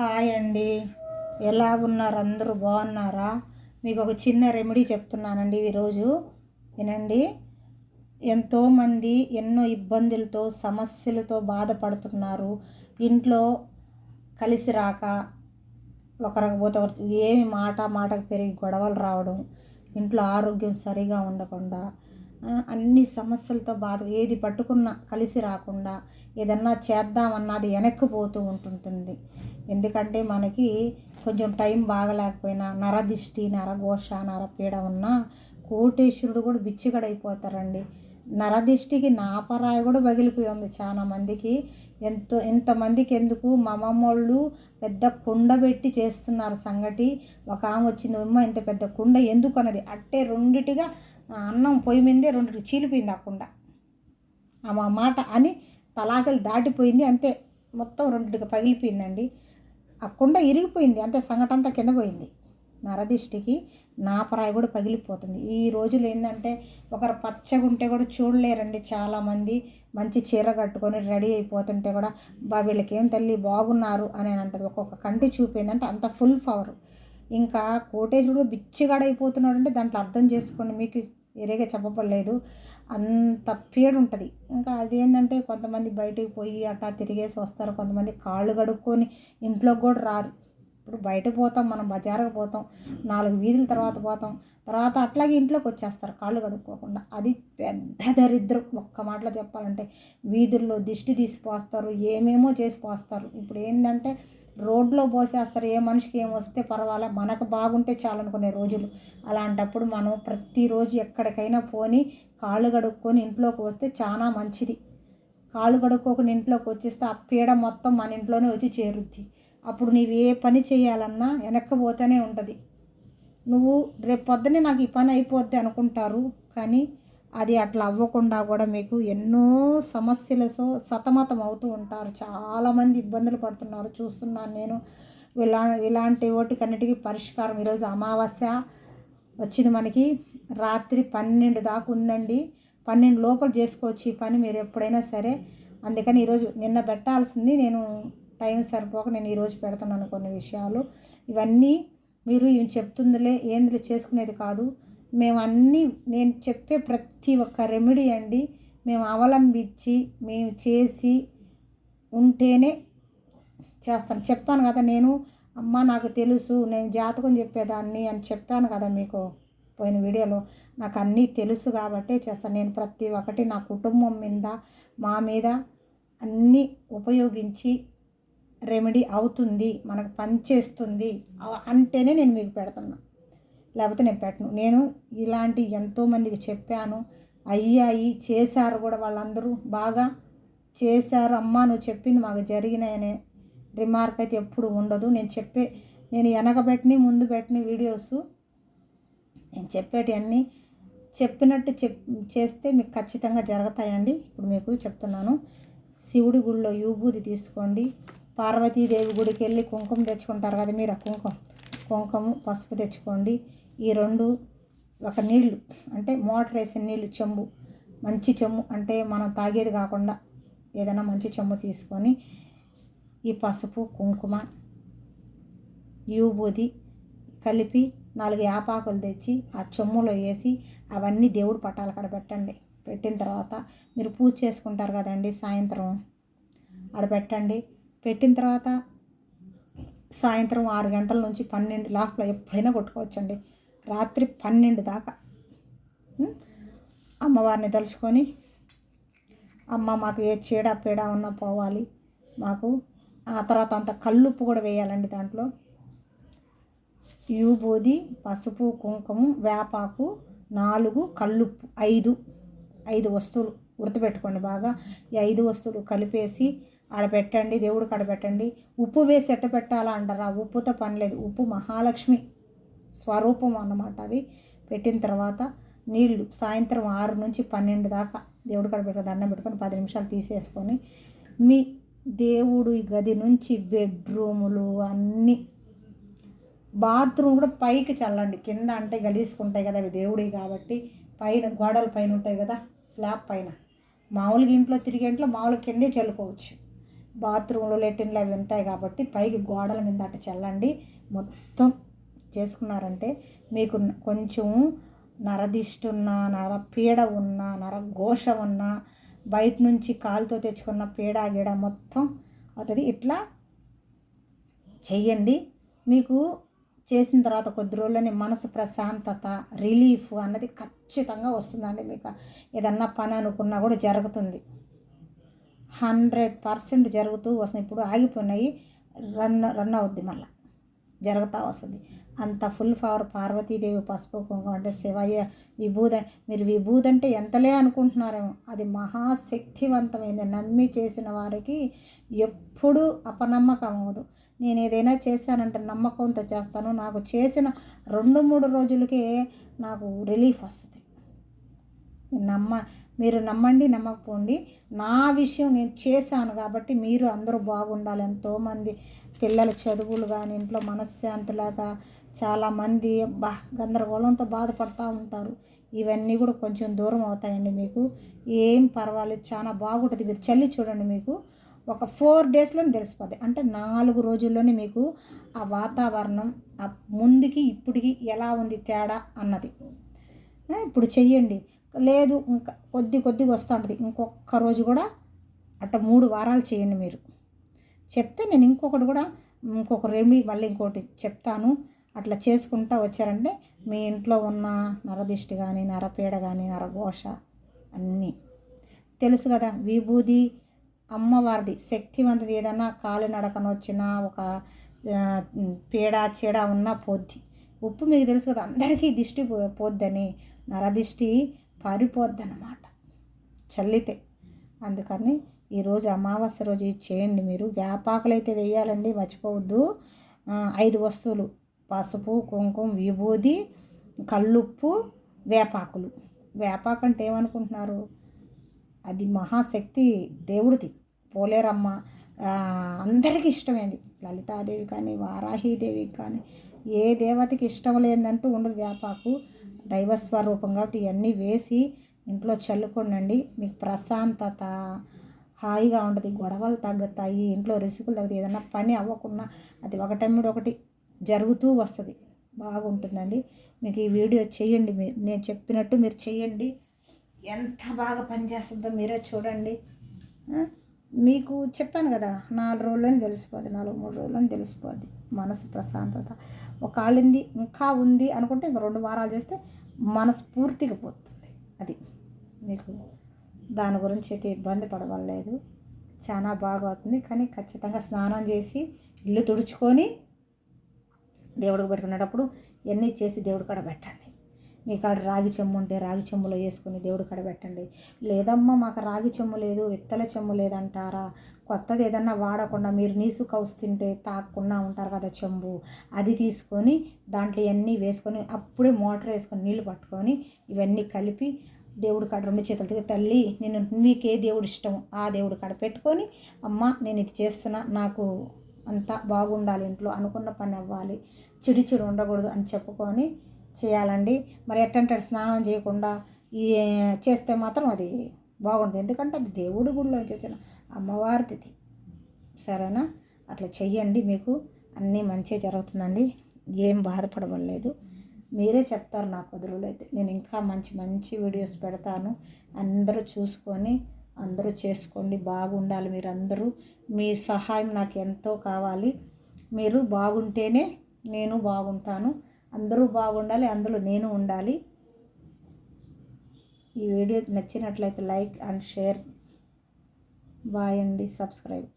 Hi అండి. ఎలా ఉన్నారు? అందరూ బాగున్నారా? మీకు ఒక చిన్న రెమెడీ చెప్తున్నానండి ఈరోజు. వినండి. ఎంతోమంది ఎన్నో ఇబ్బందులతో సమస్యలతో బాధపడుతున్నారు. ఇంట్లో కలిసి రాక ఒకరికి పోతే ఒకరు ఏమి మాట మాటకు పెరిగి గొడవలు రావడం ఇంట్లో ఆరోగ్యం సరిగా ఉండకుండా అన్ని సమస్యలతో బాధ ఏది పట్టుకున్నా కలిసి రాకుండా ఏదన్నా చేద్దామన్నది వెనక్కిపోతూ ఉంటుంటుంది. ఎందుకంటే మనకి కొంచెం టైం బాగలేకపోయినా నరదిష్టి నరఘోష నరపీడ ఉన్నా కోటేశ్వరుడు కూడా బిచ్చిగడైపోతారండి. నరదిష్టికి నాపరాయి కూడా పగిలిపోయి ఉంది చాలా మందికి. ఎంతో ఎంతమందికి ఎందుకు? మా అమ్మమ్మోళ్ళు పెద్ద కుండ పెట్టి చేస్తున్నారు సంగటి. ఒక ఆమె వచ్చింది ఉమ్మ ఇంత పెద్ద కుండ ఎందుకు? అన్నది. అట్టే రెండిటిగా అన్నం పొయ్యి మీదే రెండు చీలిపోయింది ఆ మా ఆ మాట అని తలాకలు దాటిపోయింది అంతే. మొత్తం రెండింటికి పగిలిపోయిందండి. ఆ కుండ ఇరిగిపోయింది అంతే సంగటంతా కింద పోయింది. నరదిష్టికి నాపరాయి కూడా పగిలిపోతుంది. ఈ రోజులు ఏంటంటే ఒకరు పచ్చగా ఉంటే కూడా చూడలేరండి చాలామంది. మంచి చీర కట్టుకొని రెడీ అయిపోతుంటే కూడా బా వీళ్ళకి ఏం తల్లి బాగున్నారు అని అంటది. ఒక్కొక్క కంటి చూపిందంటే అంత ఫుల్ పవర్. ఇంకా కోటేజుడు బిచ్చిగాడైపోతున్నాడు అంటే దాంట్లో అర్థం చేసుకోండి మీకు. ఎరేగా చెప్పబడలేదు. అంత పీడ ఉంటుంది. ఇంకా అదేంటంటే కొంతమంది బయటకు పోయి అట్టా తిరిగేసి వస్తారు. కొంతమంది కాళ్ళు కడుక్కొని ఇంట్లోకి కూడా రారు. ఇప్పుడు బయటకు పోతాం మనం బజారుకు పోతాం నాలుగు వీధుల తర్వాత పోతాం. తర్వాత అట్లాగే ఇంట్లోకి వచ్చేస్తారు కాళ్ళు కడుక్కోకుండా. అది పెద్ద దరిద్రం. ఒక్క మాటలో చెప్పాలంటే వీధుల్లో దిష్టి తీసి పోస్తారు ఏమేమో చేసి పోస్తారు. ఇప్పుడు ఏంటంటే రోడ్లో పోసేస్తారు ఏ మనిషికి ఏం వస్తే పర్వాలే మనకు బాగుంటే చాలు అనుకునే రోజులు. అలాంటప్పుడు మనం ప్రతిరోజు ఎక్కడికైనా పోని కాళ్ళు కడుక్కొని ఇంట్లోకి వస్తే చాలా మంచిది. కాళ్ళు గడుక్కోకుండా ఇంట్లోకి వచ్చేస్తే ఆ పీడ మొత్తం మన ఇంట్లోనే వచ్చి చేరుద్ది. అప్పుడు నీవు ఏ పని చేయాలన్నా వెనక్కిపోతూనే ఉంటుంది. నువ్వు రేపు పొద్దునే నాకు ఈ పని అయిపోద్ది అనుకుంటారు కానీ అది అట్లా అవ్వకుండా కూడా మీకు ఎన్నో సమస్యలతో సతమతం అవుతూ ఉంటారు. చాలామంది ఇబ్బందులు పడుతున్నారు. చూస్తున్నాను నేను. ఇలా ఇలాంటి వాటికన్నిటికీ పరిష్కారం ఈరోజు అమావాస్య వచ్చింది మనకి. రాత్రి పన్నెండు దాకా ఉందండి. పన్నెండు లోపల చేసుకోవచ్చు ఈ పని మీరు ఎప్పుడైనా సరే. అందుకని ఈరోజు నిన్న పెట్టాల్సింది నేను టైం సరిపోక నేను ఈరోజు పెడుతున్నాను కొన్ని విషయాలు. ఇవన్నీ మీరు ఇవి చెప్తుందిలే ఏందిలే చేసుకునేది కాదు. మేము అన్నీ నేను చెప్పే ప్రతి ఒక్క రెమెడీ అండి. మేము అవలంబించి మేము చేసి ఉంటేనే చేస్తాను చెప్పాను కదా నేను అమ్మ నాకు తెలుసు నేను జాతకం చెప్పేదాన్ని అని చెప్పాను కదా మీకు పోయిన వీడియోలో. నాకు అన్నీ తెలుసు కాబట్టే చేస్తాను. నేను ప్రతి ఒక్కటి నా కుటుంబం మీద మా మీద అన్నీ ఉపయోగించి రెమెడీ అవుతుంది మనకు పనిచేస్తుంది అంటేనే నేను మీకు పెడుతున్నా. లేకపోతే నేను పెట్టను. నేను ఇలాంటి ఎంతోమందికి చెప్పాను. అయ్యాయి చేశారు కూడా వాళ్ళందరూ. బాగా చేశారు. అమ్మా నువ్వు చెప్పింది మాకు జరిగినాయనే రిమార్క్ అయితే ఎప్పుడు ఉండదు. నేను చెప్పే నేను వెనకబెట్టిన ముందు పెట్టిన వీడియోస్ నేను చెప్పేటివన్నీ చెప్పినట్టు చెప్ చేస్తే మీకు ఖచ్చితంగా జరుగుతాయండి. ఇప్పుడు మీకు చెప్తున్నాను. శివుడి గుడిలో యూబూది తీసుకోండి. పార్వతీదేవి గుడికి వెళ్ళి కుంకుమ తెచ్చుకుంటారు కదా మీరు ఆ కుంకుమ. కుంకుమ పసుపు తెచ్చుకోండి. ఈ రెండు ఒక నీళ్ళు అంటే మోటార్ వేసిన నీళ్ళు చెంబు మంచి చెంబు అంటే మనం తాగేది కాకుండా ఏదైనా మంచి చెంబు తీసుకొని ఈ పసుపు కుంకుమ యూబూది కలిపి నాలుగు యాపాకులు తెచ్చి ఆ చెమ్ములో వేసి అవన్నీ దేవుడు పటాల కాడ పెట్టండి. పెట్టిన తర్వాత మీరు పూజ చేసుకుంటారు కదండి సాయంత్రం. ఆడ పెట్టండి. పెట్టిన తర్వాత సాయంత్రం ఆరు గంటల నుంచి పన్నెండు లోపల ఎప్పుడైనా కొట్టుకోవచ్చండి. రాత్రి పన్నెండు దాకా. అమ్మవారిని తలుచుకొని అమ్మ మాకు ఏ చీడ పీడ ఉన్నా పోవాలి. మాకు ఆ తర్వాత అంత కల్లుప్పు కూడా వేయాలండి దాంట్లో. యూబూది పసుపు కుంకుమ వేపాకు నాలుగు కల్లుప్పు ఐదు. ఐదు వస్తువులు గుర్తుపెట్టుకోండి బాగా. ఈ ఐదు వస్తువులు కలిపేసి ఆడ పెట్టండి దేవుడికి ఆడ పెట్టండి ఉప్పు వేసి ఎట్ట పెట్టాలా అంటారు? ఆ ఉప్పుతో పని లేదు. ఉప్పు మహాలక్ష్మి స్వరూపం అన్నమాట అవి. పెట్టిన తర్వాత నీళ్ళు సాయంత్రం ఆరు నుంచి పన్నెండు దాకా దేవుడి కాడ పెట్టుకొని దండం పెట్టుకొని పది నిమిషాలు తీసేసుకొని మీ దేవుడు గది నుంచి బెడ్రూములు అన్నీ బాత్రూమ్ కూడా పైకి చల్లండి. కింద అంటే గలీసుకుంటాయి కదా అవి దేవుడి కాబట్టి. పైన గోడల పైన ఉంటాయి కదా స్లాబ్ పైన. మామూలుగా ఇంట్లో తిరిగే ఇంట్లో మామూలుగా కిందే చల్లుకోవచ్చు. బాత్రూంలో లెట్రిన్లు అవి ఉంటాయి కాబట్టి పైకి గోడల మీద అట్ట చల్లండి. మొత్తం చేసుకున్నారంటే మీకు కొంచెం నరదిష్టి నర పీడ ఉన్నా నర ఘోష ఉన్నా బయట నుంచి కాలుతో తెచ్చుకున్న పీడ గీడ మొత్తం అవుతుంది. ఇట్లా చెయ్యండి. మీకు చేసిన తర్వాత కొద్ది రోజుల్లోనే మనసు ప్రశాంతత రిలీఫ్ అన్నది ఖచ్చితంగా వస్తుందండి మీకు. ఏదన్నా పని అనుకున్నా కూడా జరుగుతుంది. హండ్రెడ్ పర్సెంట్ జరుగుతూ వస్తుంది. ఇప్పుడు ఆగిపోయినాయి రన్ రన్ అవుద్ది మళ్ళీ. జరుగుతూ వస్తుంది. అంత ఫుల్ పవర్ పార్వతీదేవి పసుపు కుంకుమ అంటే శివయ్య విభూద మీరు విభూది అంటే ఎంతలే అనుకుంటున్నారేమో. అది మహాశక్తివంతమైంది. నమ్మి చేసిన వారికి ఎప్పుడూ అపనమ్మకం అవ్వదు. నేను ఏదైనా చేశానంటే నమ్మకంతో చేస్తాను. నాకు చేసిన రెండు మూడు రోజులకే నాకు రిలీఫ్ వస్తుంది. నమ్మ మీరు నమ్మండి నమ్మకపోండి. నా విషయం నేను చేశాను కాబట్టి మీరు అందరూ బాగుండాలి. ఎంతోమంది పిల్లల చదువులు కానీ ఇంట్లో మనశ్శాంతిలాగా చాలామంది బా గందరగోళంతో బాధపడుతూ ఉంటారు. ఇవన్నీ కూడా కొంచెం దూరం అవుతాయండి మీకు. ఏం పర్వాలేదు. చాలా బాగుంటుంది. మీరు చల్లి చూడండి మీకు. ఒక ఫోర్ డేస్లోనే తెలిసిపోద్ది అంటే నాలుగు రోజుల్లోనే మీకు ఆ వాతావరణం ఆ ముందుకి ఇప్పటికి ఎలా ఉంది తేడా అన్నది. ఇప్పుడు చెయ్యండి. లేదు ఇంకా కొద్ది కొద్దిగా వస్తూ ఉంటుంది. ఇంకొక రోజు కూడా అట్ట మూడు వారాలు చేయండి మీరు. చెప్తే నేను ఇంకొకటి కూడా ఇంకొక రెమెడీ మళ్ళీ ఇంకోటి చెప్తాను. అట్లా చేసుకుంటా వచ్చారంటే మీ ఇంట్లో ఉన్న నరదిష్టి కానీ నరపీడ కానీ నరఘోష అన్నీ. తెలుసు కదా విభూది అమ్మవారిది శక్తివంతది ఏదన్నా కాలినడకన వచ్చిన ఒక పీడ చీడ ఉన్న పోద్ది. ఉప్పు మీకు తెలుసు కదా అందరికీ దిష్టి పోద్దని. నరదిష్టి పారిపోద్దన్నమాట. చల్లితే. అందుకని ఈరోజు అమావాస్య రోజు ఇది చేయండి మీరు. వేపాకులు అయితే వేయాలండి మర్చిపోవద్దు. ఐదు వస్తువులు. పసుపు కుంకుమ విభూది కల్లుప్పు వేపాకులు. వేపాకు అంటే ఏమనుకుంటున్నారు? అది మహాశక్తి దేవుడిది. పోలేరమ్మ అందరికీ ఇష్టమైంది. లలితాదేవి కానీ వారాహీదేవికి కానీ ఏ దేవతకి ఇష్టం లేదంటూ ఉండదు వేపాకు. దైవస్వరూపం కాబట్టి ఇవన్నీ వేసి ఇంట్లో చల్లుకోండి మీకు ప్రశాంతత హాయిగా ఉంటుంది. గొడవలు తగ్గుతాయి. ఇంట్లో రిసుకులు తగ్గుతాయి. ఏదైనా పని అవ్వకుండా అది ఒకటమ్మిడి ఒకటి జరుగుతూ వస్తుంది. బాగుంటుందండి. మీకు ఈ వీడియో చేయండి. మీరు నేను చెప్పినట్టు మీరు చేయండి. ఎంత బాగా పనిచేస్తుందో మీరే చూడండి. మీకు చెప్పాను కదా నాలుగు రోజుల్లోనే తెలిసిపోద్ది. నాలుగు మూడు రోజుల్లోనే తెలిసిపోద్ది. మనసు ప్రశాంతత. ఒక కాళ్ళింది ఇంకా ఉంది అనుకుంటే ఇంక రెండు వారాలు చేస్తే మనస్ఫూర్తిగా పోతుంది. అది మీకు దాని గురించి అయితే ఇబ్బంది పడవలేదు. చాలా బాగా అవుతుంది. కానీ ఖచ్చితంగా స్నానం చేసి ఇల్లు తుడుచుకొని దేవుడికి పెట్టుకునేటప్పుడు ఇవన్నీ చేసి దేవుడి కాడ పెట్టండి. మీ కాడ రాగి చెమ్ము ఉంటే రాగి చెమ్ములో వేసుకుని దేవుడి కాడ పెట్టండి. లేదమ్మా మాకు రాగి చెమ్ము లేదు విత్తల చెమ్ము లేదంటారా? కొత్తది ఏదన్నా వాడకుండా మీరు నీసు కౌసు తింటే తాకుండా ఉంటారు కదా చెంబు. అది తీసుకొని దాంట్లో ఇవన్నీ వేసుకొని అప్పుడే మోటార్ వేసుకొని నీళ్ళు పట్టుకొని ఇవన్నీ కలిపి దేవుడి కాడ రెండు చేతులతో తల్లి నేను మీకే దేవుడు ఇష్టం. ఆ దేవుడి కాడ పెట్టుకొని అమ్మ నేను ఇది చేస్తున్నా నాకు అంతా బాగుండాలి ఇంట్లో అనుకున్న పని అవ్వాలి. చిడి చిడి ఉండకూడదు అని చెప్పుకొని చేయాలండి. మరి ఎట్టంటే స్నానం చేయకుండా ఈ చేస్తే మాత్రం అది బాగుంటుంది ఎందుకంటే అది దేవుడి గుడిలోంచి వచ్చిన అమ్మవారిది. సరేనా? అట్లా చెయ్యండి మీకు. అన్నీ మంచిగా జరుగుతుందండి. ఏం బాధపడవలేదు మీరే చెప్తారు నా కుదురులో అయితే. నేను ఇంకా మంచి మంచి వీడియోస్ పెడతాను. అందరూ చూసుకొని అందరూ చేసుకోండి. బాగుండాలి మీరందరూ. మీ సహాయం నాకు ఎంతో కావాలి. మీరు బాగుంటేనే నేను బాగుంటాను. అందరూ బాగుండాలి అందులో నేను ఉండాలి. ఈ వీడియో నచ్చినట్లయితే లైక్ అండ్ షేర్. బాయ్ అండి సబ్స్క్రైబ్.